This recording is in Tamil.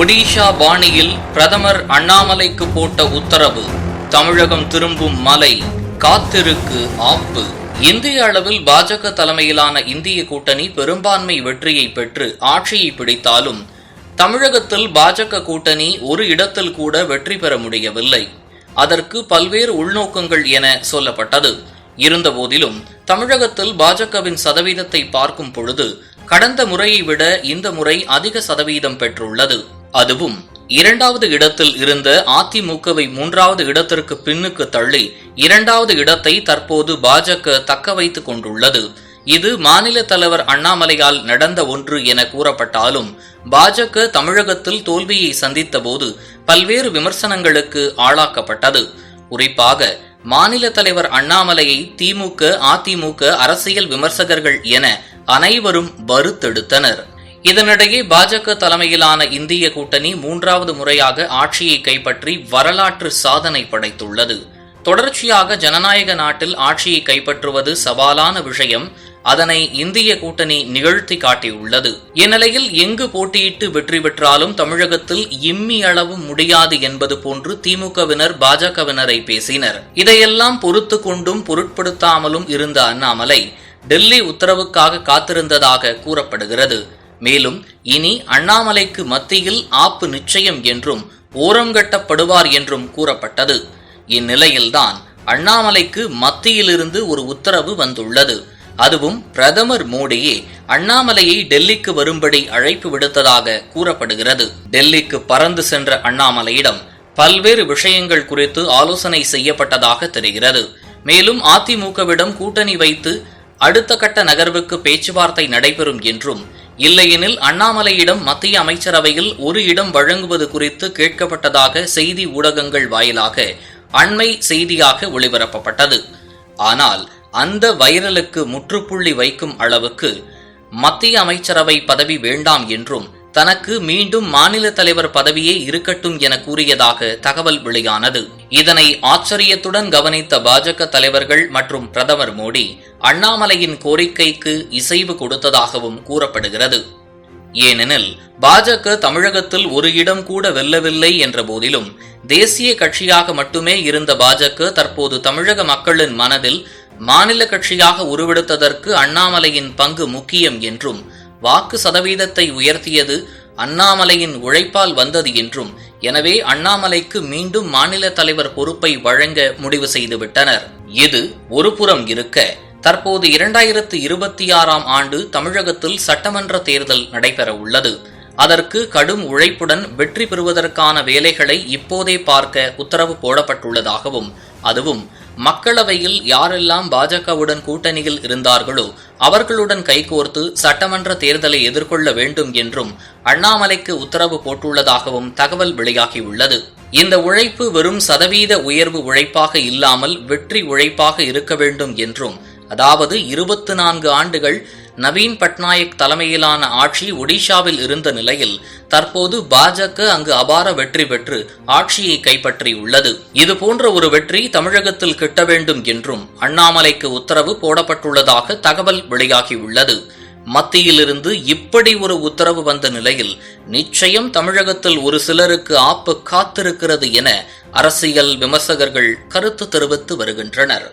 ஒடிஷா பாணியில் பிரதமர் அண்ணாமலைக்கு போட்ட உத்தரவு தமிழகம் திரும்பும் மலை காத்திருக்கு ஆப்பு. இந்திய அளவில் பாஜக தலைமையிலான இந்திய கூட்டணி பெரும்பான்மை வெற்றியை பெற்று ஆட்சியை பிடித்தாலும் தமிழகத்தில் பாஜக கூட்டணி ஒரு இடத்தில் கூட வெற்றி பெற முடியவில்லை. அதற்கு பல்வேறு உள்நோக்கங்கள் என சொல்லப்பட்டது. இருந்தபோதிலும் தமிழகத்தில் பாஜகவின் சதவீதத்தை பார்க்கும் பொழுது கடந்த முறையை விட இந்த முறை அதிக சதவீதம் பெற்றுள்ளது. அதுவும் இரண்டாவது இடத்தில் இருந்த அதிமுகவை மூன்றாவது இடத்திற்கு பின்னுக்கு தள்ளி இரண்டாவது இடத்தை தற்போது பாஜக தக்க வைத்துக் கொண்டுள்ளது. இது மாநில தலைவர் அண்ணாமலையால் நடந்த ஒன்று என கூறப்பட்டாலும் பாஜக தமிழகத்தில் தோல்வியை சந்தித்தபோது பல்வேறு விமர்சனங்களுக்கு ஆளாக்கப்பட்டது. குறிப்பாக மாநில தலைவர் அண்ணாமலையை திமுக அதிமுக அரசியல் விமர்சகர்கள் என அனைவரும் வறுத்தெடுத்தனர். இதனிடையே பாஜக தலைமையிலான இந்திய கூட்டணி மூன்றாவது முறையாக ஆட்சியை கைப்பற்றி வரலாற்று சாதனை படைத்துள்ளது. தொடர்ச்சியாக ஜனநாயக நாட்டில் ஆட்சியை கைப்பற்றுவது சவாலான விஷயம். அதனை இந்திய கூட்டணி நிகழ்த்தி காட்டியுள்ளது. இந்நிலையில் எங்கு போட்டியிட்டு வெற்றி பெற்றாலும் தமிழகத்தில் இம்மி அளவு முடியாது என்பது போன்று திமுகவினர் பாஜகவினரை பேசினர். இதையெல்லாம் பொறுத்து கொண்டும் பொருட்படுத்தாமலும் இருந்த அண்ணாமலை டெல்லி உத்தரவுக்காக காத்திருந்ததாக கூறப்படுகிறது. மேலும் இனி அண்ணாமலைக்கு மத்தியில் ஆப்பு நிச்சயம் என்றும் ஓரங்கட்டப்படுவார் என்றும் கூறப்பட்டது. இந்நிலையில்தான் அண்ணாமலைக்கு மத்தியிலிருந்து ஒரு உத்தரவு வந்துள்ளது. அதுவும் பிரதமர் மோடியே அண்ணாமலையை டெல்லிக்கு வரும்படி அழைப்பு விடுத்ததாக கூறப்படுகிறது. டெல்லிக்கு பறந்து சென்ற அண்ணாமலையிடம் பல்வேறு விஷயங்கள் குறித்து ஆலோசனை செய்யப்பட்டதாக தெரிகிறது. மேலும் அதிமுகவிடம் கூட்டணி வைத்து அடுத்த கட்ட நகர்வுக்கு பேச்சுவார்த்தை நடைபெறும் என்றும் இல்லையெனில் அண்ணாமலையிடம் மத்திய அமைச்சரவையில் ஒரு இடம் வழங்குவது குறித்து கேட்கப்பட்டதாக செய்தி ஊடகங்கள் வாயிலாக அண்மை செய்தியாக ஒளிபரப்பப்பட்டது. ஆனால் அந்த வைரலுக்கு முற்றுப்புள்ளி வைக்கும் அளவுக்கு மத்திய அமைச்சரவை பதவி வேண்டாம் என்றும் தனக்கு மீண்டும் மாநில தலைவர் பதவியே இருக்கட்டும் என கூறியதாக தகவல் வெளியானது. இதனை ஆச்சரியத்துடன் கவனித்த பாஜக தலைவர்கள் மற்றும் பிரதமர் மோடி அண்ணாமலையின் கோரிக்கைக்கு இசைவு கொடுத்ததாகவும் கூறப்படுகிறது. ஏனெனில் பாஜக தமிழகத்தில் ஒரு இடம் கூட வெல்லவில்லை என்ற போதிலும் தேசிய கட்சியாக மட்டுமே இருந்த பாஜக தற்போது தமிழக மக்களின் மனதில் மாநில கட்சியாக உருவெடுத்ததற்கு அண்ணாமலையின் பங்கு முக்கியம் என்றும் வாக்கு சதவீதத்தை உயர்த்தியது அண்ணாமலையின் உழைப்பால் வந்தது என்றும் எனவே அண்ணாமலைக்கு மீண்டும் மாநில தலைவர் பொறுப்பை வழங்க முடிவு செய்துவிட்டனர். இது ஒருபுறம் இருக்க தற்போது இரண்டாயிரத்து இருபத்தி ஆறாம் ஆண்டு தமிழகத்தில் சட்டமன்ற தேர்தல் நடைபெற உள்ளது. அதற்கு கடும் உழைப்புடன் வெற்றி பெறுவதற்கான வேலைகளை இப்போதே பார்க்க உத்தரவு போடப்பட்டுள்ளதாகவும் அதுவும் மக்களவையில் யாரெல்லாம் பாஜகவுடன் கூட்டணியில் இருந்தார்களோ அவர்களுடன் கைகோர்த்து சட்டமன்ற தேர்தலை எதிர்கொள்ள வேண்டும் என்றும் அண்ணாமலைக்கு உத்தரவு போட்டுள்ளதாகவும் தகவல் வெளியாகியுள்ளது. இந்த உழைப்பு வெறும் சதவீத உயர்வு உழைப்பாக இல்லாமல் வெற்றி உழைப்பாக இருக்க வேண்டும் என்றும் அதாவது இருபத்து நான்கு ஆண்டுகள் நவீன் பட்நாயக் தலைமையிலான ஆட்சி ஒடிஷாவில் இருந்த நிலையில் தற்போது பாஜக அங்கு அபார வெற்றி பெற்று ஆட்சியை கைப்பற்றியுள்ளது. இதுபோன்ற ஒரு வெற்றி தமிழகத்தில் கிட்ட வேண்டும் என்றும் அண்ணாமலைக்கு உத்தரவு போடப்பட்டுள்ளதாக தகவல் வெளியாகியுள்ளது. மத்தியிலிருந்து இப்படி ஒரு உத்தரவு வந்த நிலையில் நிச்சயம் தமிழகத்தில் ஒரு சிலருக்கு ஆப்பு காத்திருக்கிறது என அரசியல் விமர்சகர்கள் கருத்து தெரிவித்து வருகின்றனர்.